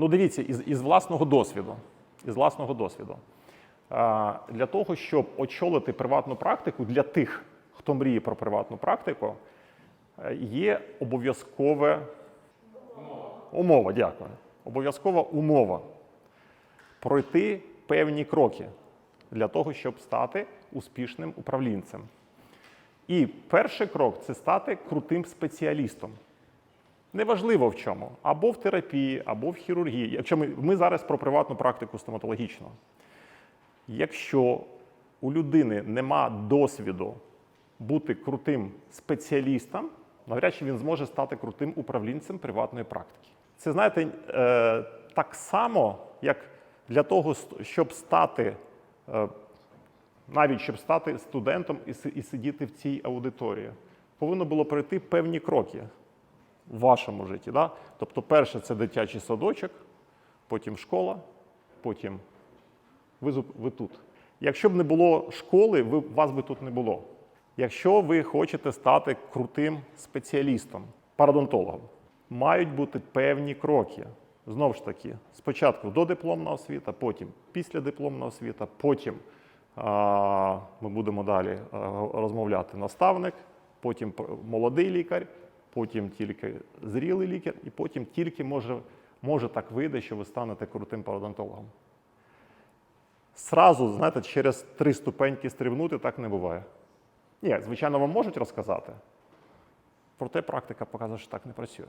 Ну, дивіться, із, із власного досвіду. Із власного досвіду. А, для того, щоб очолити приватну практику для тих, хто мріє про приватну практику, е, є обов'язкове умова, дякую. Обов'язкова умова пройти певні кроки для того, щоб стати успішним управлінцем. І перший крок це стати крутим спеціалістом. Неважливо в чому, або в терапії, або в хірургії. Якщо ми, ми зараз про приватну практику стоматологічну. Якщо у людини нема досвіду бути крутим спеціалістом, навряд чи він зможе стати крутим управлінцем приватної практики. Це знаєте, е, так само, як для того, щоб стати, е, навіть щоб стати студентом і си- і сидіти в цій аудиторії, повинно було пройти певні кроки в вашому житті. Да? Тобто, перше це дитячий садочок, потім школа, потім ви, ви тут. Якщо б не було школи, ви, вас би тут не було. Якщо ви хочете стати крутим спеціалістом, парадонтологом, мають бути певні кроки. Знову ж таки, спочатку додипломна освіта, потім післядипломна освіта, потім а, ми будемо далі розмовляти наставник, потім молодий лікар, потім тільки зрілий лікар, і потім тільки може, може так вийде, що ви станете крутим парадонтологом. Сразу, знаєте, через три ступеньки стрибнути так не буває. Ні, звичайно, вам можуть розказати. Проте практика показує, що так не працює.